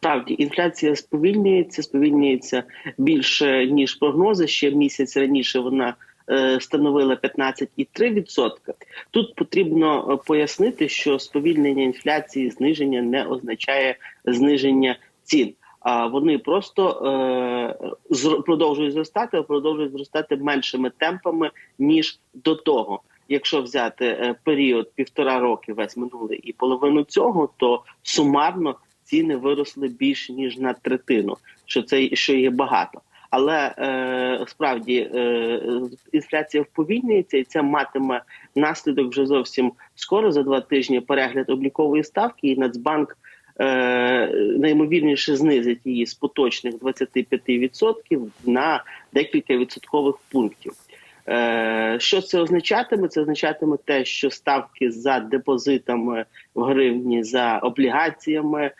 Справді інфляція сповільнюється, сповільнюється більше ніж прогнози. Ще місяць раніше вона е, становила 15,3%. Тут потрібно е, пояснити, що сповільнення інфляції, зниження не означає зниження цін. А вони просто е, продовжують зростати, а продовжують зростати меншими темпами ніж до того. Якщо взяти е, період півтора роки, весь минулий і половину цього, то сумарно ціни виросли більше ніж на третину, що це що є багато. Але е, справді е, інфляція вповільнюється, і це матиме наслідок вже зовсім скоро за два тижні перегляд облікової ставки, і Нацбанк е, наймовірніше знизить її з поточних 25% на декілька відсоткових пунктів. Е, Що це означатиме? Це означатиме те, що ставки за депозитами в гривні, за облігаціями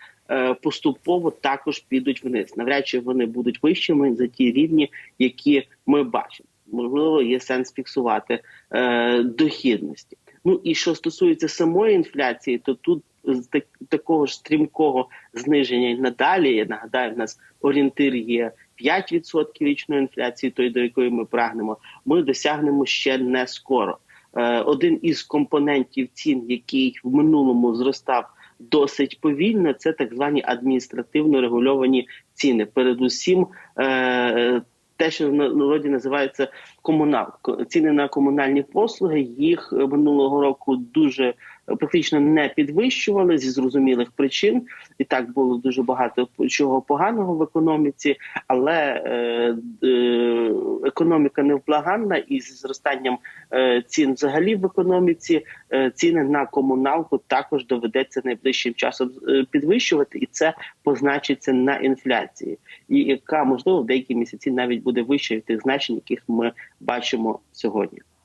поступово також підуть вниз. Навряд чи вони будуть вищими за ті рівні, які ми бачимо. Можливо, є сенс фіксувати е, дохідності. Ну і що стосується самої інфляції, то тут так, такого ж стрімкого зниження й надалі. Я нагадаю, в нас орієнтир є 5% річної інфляції, той до якої ми прагнемо. Ми досягнемо ще не скоро. Е, один із компонентів цін, який в минулому зростав досить повільно, це так звані адміністративно регульовані ціни. Передусім, е, те, що в народі називається комунал, ціни на комунальні послуги. Їх минулого року дуже практично не підвищували зі зрозумілих причин, і так було дуже багато чого поганого в економіці, але е, е, економіка невблаганна, і з зростанням е, цін взагалі в економіці ціни на комуналку також доведеться найближчим часом підвищувати, і це позначиться на інфляції, і яка можливо в деякі місяці навіть буде вища від тих значень, яких ми бачимо сьогодні.